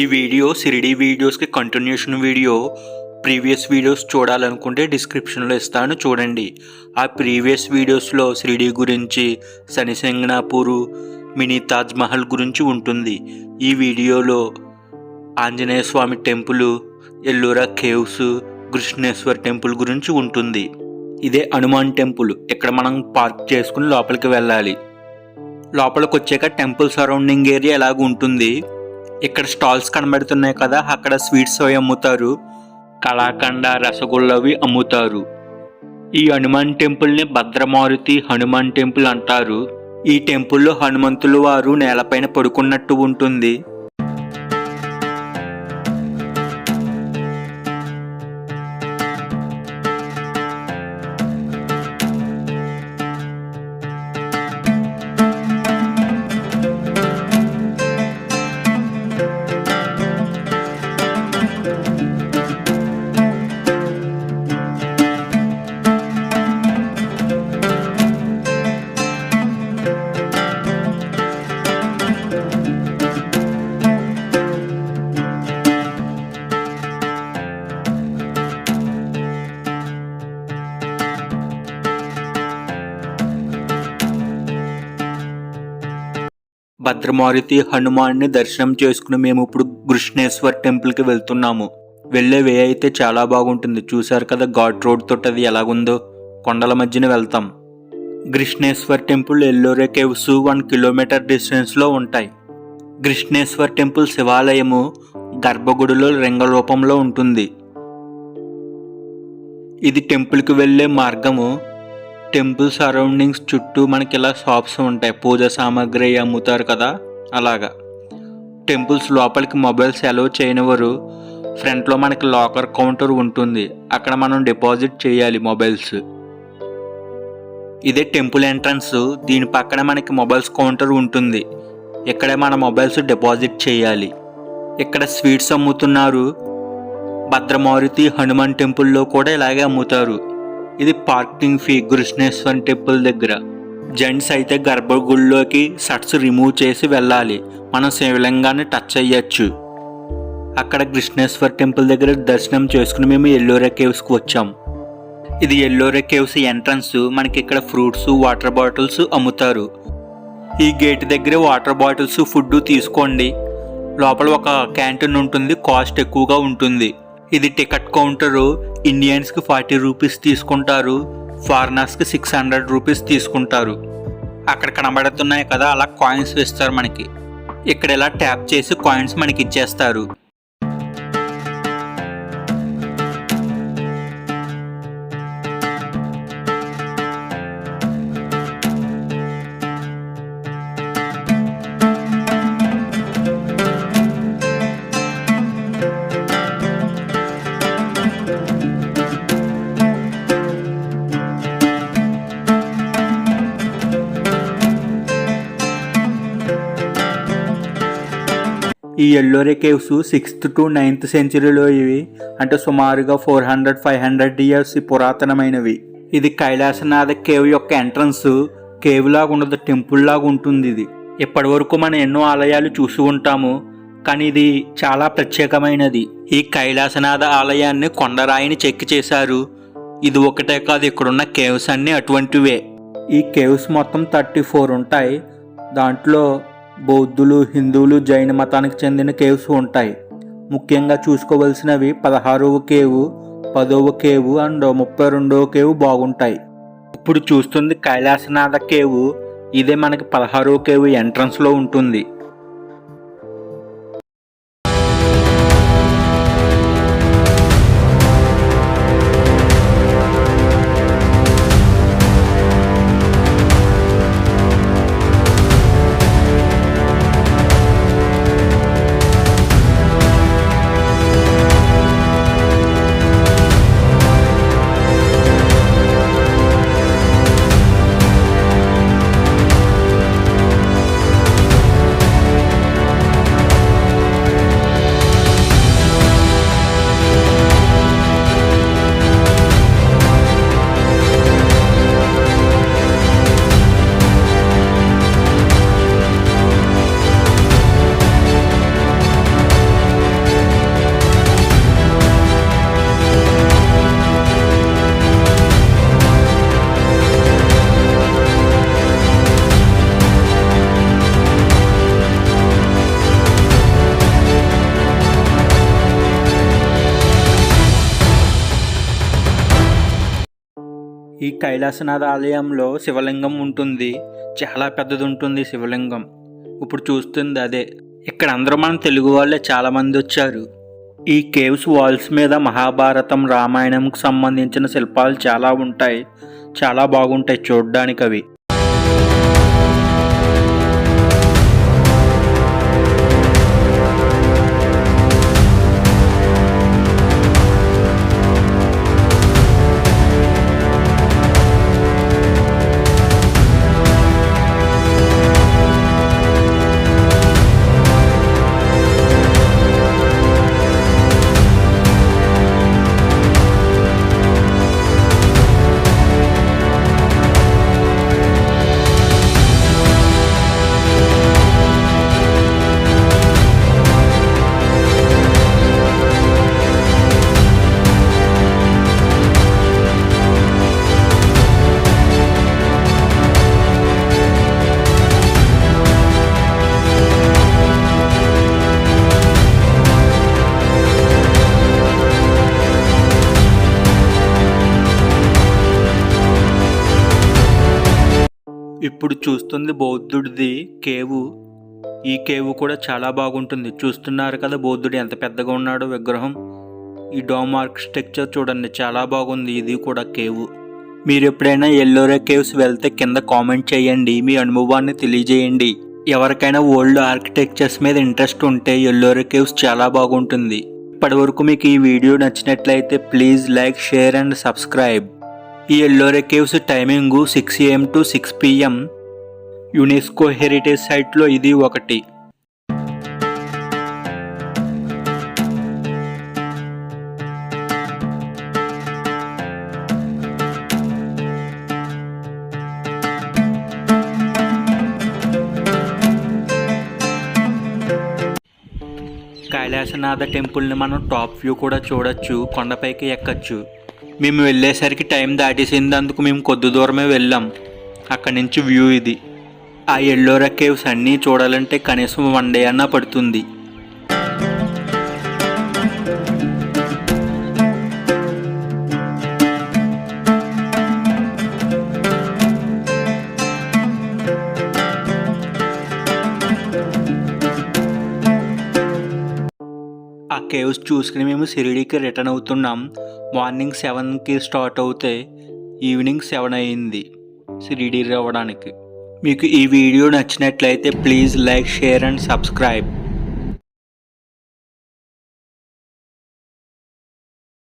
ఈ వీడియో సిరిడి వీడియోస్కి continuation video previous videos చూడాలనుకుంటే డిస్క్రిప్షన్లో ఇస్తాను చూడండి. ఆ ప్రీవియస్ వీడియోస్లో షిరిడి గురించి శనిసింగనాపూరు మినీ తాజ్ మహల్ గురించి ఉంటుంది. ఈ వీడియోలో Anjaneya Swamy temple Ellora caves Krishneshwar temple గురించి ఉంటుంది. ఇదే హనుమాన్ టెంపుల్. ఇక్కడ మనం పార్క్ చేసుకుని లోపలికి వెళ్ళాలి. లోపలికి వచ్చాక టెంపుల్ సరౌండింగ్ ఏరియా ఎలాగ ఉంటుంది ఇక్కడ స్టాల్స్ కనబడుతున్నాయి కదా అక్కడ స్వీట్స్ అవి అమ్ముతారు. కళాఖండ రసగుల్లవి అమ్ముతారు. ఈ హనుమాన్ టెంపుల్ని భద్రమారుతి హనుమాన్ టెంపుల్ అంటారు. ఈ టెంపుల్లో హనుమంతులు వారు నేలపైన పడుకున్నట్టు ఉంటుంది. భద్రమారుతి హనుమాన్ని దర్శనం చేసుకుని మేము ఇప్పుడు కృష్ణేశ్వర్ టెంపుల్కి వెళ్తున్నాము. వెళ్ళే వే అయితే చాలా బాగుంటుంది. చూశారు కదా ఘాట్ రోడ్ తోటి అది ఎలాగుందో? కొండల మధ్యన వెళ్తాం. Krishneshwar temple Ellora caves one kilometre డిస్టెన్స్లో ఉంటాయి. కృష్ణేశ్వర్ టెంపుల్ శివాలయము గర్భగుడిలో లింగ రూపంలో ఉంటుంది. ఇది టెంపుల్కి వెళ్ళే మార్గము టెంపుల్ సరౌండింగ్స్ చుట్టూ మనకి ఇలా షాప్స్ ఉంటాయి. పూజ సామాగ్రి అమ్ముతారు కదా? అలాగా. టెంపుల్స్ లోపలికి మొబైల్స్ అలౌ చేయనివారు ఫ్రంట్లో మనకి లాకర్ కౌంటర్ ఉంటుంది. అక్కడ మనం డిపాజిట్ చేయాలి మొబైల్స్. ఇదే టెంపుల్ ఎంట్రన్స్. దీని పక్కన మనకి మొబైల్స్ కౌంటర్ ఉంటుంది. ఇక్కడే మన మొబైల్స్ డిపాజిట్ చేయాలి. ఇక్కడ స్వీట్స్ అమ్ముతున్నారు. భద్రమారుతి హనుమాన్ టెంపుల్లో కూడా ఇలాగే అమ్ముతారు. ఇది పార్కింగ్ ఫీ కృష్ణేశ్వరం టెంపుల్ దగ్గర. జెంట్స్ అయితే గర్భగుడిలోకి షర్ట్స్ రిమూవ్ చేసి వెళ్ళాలి. మనం శివలింగాన్ని టచ్ అయ్యచ్చు అక్కడ కృష్ణేశ్వర్ టెంపుల్ దగ్గర దర్శనం చేసుకుని మేము ఎల్లోరా కేవ్స్కి వచ్చాం. ఇది ఎల్లోరా కేవ్స్ ఎంట్రన్స్ మనకి ఇక్కడ ఫ్రూట్స్ వాటర్ బాటిల్స్ అమ్ముతారు. ఈ గేట్ దగ్గర వాటర్ బాటిల్స్ ఫుడ్ తీసుకోండి. లోపల ఒక క్యాంటీన్ ఉంటుంది కాస్ట్ ఎక్కువగా ఉంటుంది. ఇది టికెట్ కౌంటరు. ఇండియన్స్కి ఫార్టీ రూపీస్ తీసుకుంటారు. ఫారినర్స్కి సిక్స్ హండ్రెడ్ రూపీస్ తీసుకుంటారు. అక్కడ కనబడుతున్నాయి కదా అలా కాయిన్స్ వేస్తారు మనకి. ఇక్కడ ఇలా ట్యాప్ చేసి కాయిన్స్ మనకి ఇచ్చేస్తారు. ఈ Ellora caves sixth to ninth సెంచరీలో ఇవి. అంటే సుమారుగా four hundred five hundred years పురాతనమైనవి. ఇది కైలాసనాథ కేవ్ యొక్క ఎంట్రన్స్. కేవ్ లాగా ఉండదు టెంపుల్ లాగా ఉంటుంది ఇది. ఇప్పటి వరకు మనం ఎన్నో ఆలయాలు చూసి ఉంటాము. కానీ ఇది చాలా ప్రత్యేకమైనది. ఈ కైలాసనాథ ఆలయాన్ని కొండరాయిని చెక్కి చేశారు. ఇది ఒకటే కాదు ఇక్కడున్న కేవ్స్ అన్ని అటువంటివే. ఈ కేవ్స్ మొత్తం థర్టీ ఫోర్ ఉంటాయి. దాంట్లో బౌద్ధులు హిందువులు జైన మతానికి చెందిన కేవ్స్ ఉంటాయి. ముఖ్యంగా చూసుకోవలసినవి పదహారవ కేవు పదవ కేవు అండ్ ముప్పై రెండవ కేవు బాగుంటాయి. ఇప్పుడు చూస్తుంది కైలాసనాథ కేవు ఇదే మనకి పదహారవ కేవు ఎంట్రన్స్లో ఉంటుంది. ఈ కైలాసనాథ ఆలయంలో శివలింగం ఉంటుంది. చాలా పెద్దది ఉంటుంది శివలింగం. ఇప్పుడు చూస్తుంది అదే. ఇక్కడ అందరూ మన తెలుగు వాళ్ళే చాలామంది వచ్చారు. ఈ కేవ్స్ వాల్స్ మీద మహాభారతం రామాయణంకు సంబంధించిన శిల్పాలు చాలా ఉంటాయి. చాలా బాగుంటాయి చూడడానికి అవి ఇప్పుడు చూస్తుంది బౌద్ధుడిది కేవు. ఈ కేవు కూడా చాలా బాగుంటుంది. చూస్తున్నారు కదా బౌద్ధుడు ఎంత పెద్దగా ఉన్నాడో విగ్రహం. ఈ డోమ్ ఆర్కిటెక్చర్ చూడండి చాలా బాగుంది. ఇది కూడా కేవు. మీరు ఎప్పుడైనా ఎల్లోరా కేవ్స్ వెళ్తే కింద కామెంట్ చేయండి మీ అనుభవాన్ని తెలియజేయండి. ఎవరికైనా ఓల్డ్ ఆర్కిటెక్చర్స్ మీద ఇంట్రెస్ట్ ఉంటే ఎల్లోరా కేవ్స్ చాలా బాగుంటుంది. ఇప్పటివరకు మీకు ఈ వీడియో నచ్చినట్లయితే please like share and subscribe. ఈ Ellora caves timing six AM to six PM. UNESCO heritage సైట్లో ఇది ఒకటి. కైలాసనాథ టెంపుల్ని మనం టాప్ వ్యూ కూడా చూడొచ్చు కొండపైకి ఎక్కచ్చు. మేము వెళ్ళేసరికి టైం దాటేసింది అందుకు మేము కొద్ది దూరమే వెళ్ళాం. అక్కడి నుంచి వ్యూ ఇది. ఆ ఎల్లోరా కేవ్స్ అన్నీ చూడాలంటే కనీసం వన్ డే అన్నా పడుతుంది. కేవ్స్ చూసుకుని మేము షిరిడీకి రిటర్న్ అవుతున్నాం. మార్నింగ్ సెవెన్కి స్టార్ట్ అవుతే ఈవినింగ్ సెవెన్ అయింది షిరిడీ రావడానికి. మీకు ఈ వీడియో నచ్చినట్లయితే please like share and subscribe